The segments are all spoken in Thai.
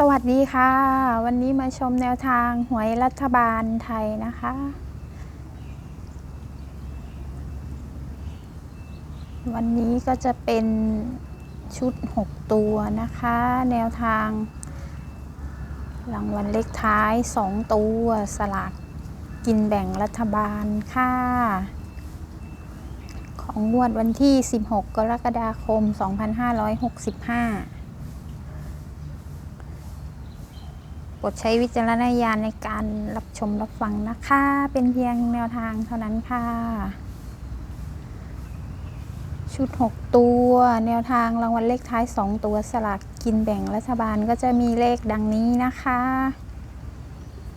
สวัสดีค่ะ วันนี้มาชมแนวทางหวยรัฐบาลไทยนะคะ วันนี้ก็จะเป็นชุด 6 ตัวนะคะ แนวทางรางวัลเลขท้าย 2 ตัวสลากกินแบ่งรัฐบาลค่ะ ของงวดวันที่ 16 กรกฎาคม 2565 โปร ดใช้วิจารณญาณในการรับชมรับฟังนะคะ เป็นเพียงแนวทางเท่านั้นค่ะ ชุด 6 ตัว แนวทางรางวัลเลขท้าย 2 ตัวสลากกินแบ่งรัฐบาลก็จะมีเลขดังนี้นะคะ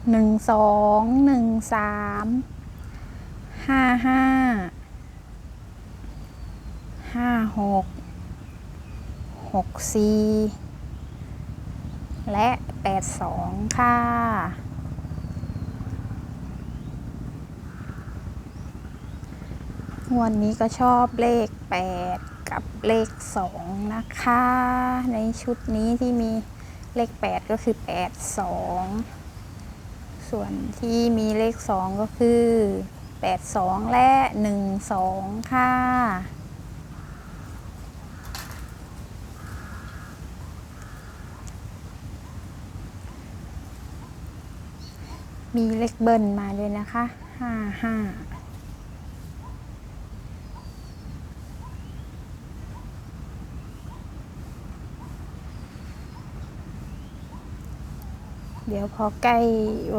1 2 1 3 5 5 5 6 6 4 และ 82 ค่ะงวดนี้ก็ชอบเลข 8 กับเลข 2 นะคะ ในชุดนี้ที่มีเลข 8 ก็คือ 82 ส่วนที่มีเลข 2 ก็คือ 82 และ 12 ค่ะ มีเลขเบิ้ลมาด้วยนะคะห้าห้าเดี๋ยวพอใกล้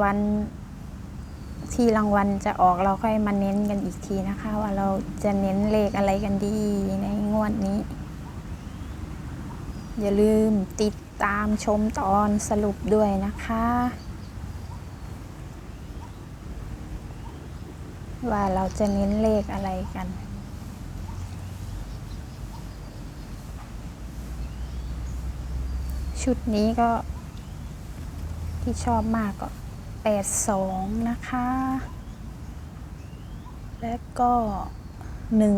วันที่รางวัลจะออกเราค่อยมาเน้นกันอีกทีนะคะ ว่าเราจะเน้นเลขอะไรกันดีในงวดนี้ อย่าลืมติดตามชมตอนสรุปด้วยนะคะ ว่าเราจะเน้นเลขอะไรกัน ชุดนี้ก็ ที่ชอบมากก็ 82 นะคะ และก็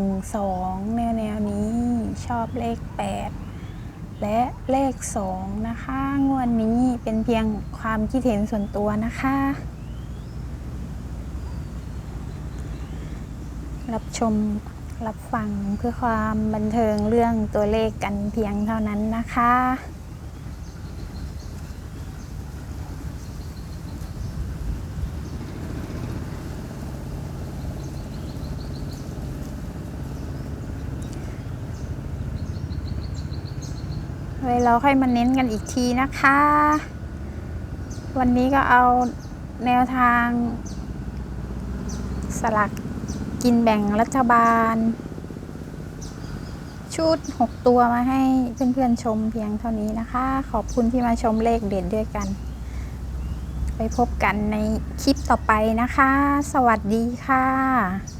12 แนวแนวนี้ชอบเลข 8 และเลข 2 นะคะ งวดนี้เป็นเพียงความคิดเห็นส่วนตัวนะคะ รับชมรับฟังเพื่อความบันเทิงเรื่องตัวเลขกันเพียงเท่านั้นนะคะ ไว้เราค่อยมาเน้นกันอีกทีนะคะ วันนี้ก็เอาแนวทางสลัก กินแบ่งรัฐบาล ชุด 6 ตัวมาให้เพื่อนๆชมเพียงเท่านี้นะคะ ขอบคุณที่มาชมเลขเด่นด้วยกัน ไปพบกันในคลิปต่อไปนะคะ สวัสดีค่ะ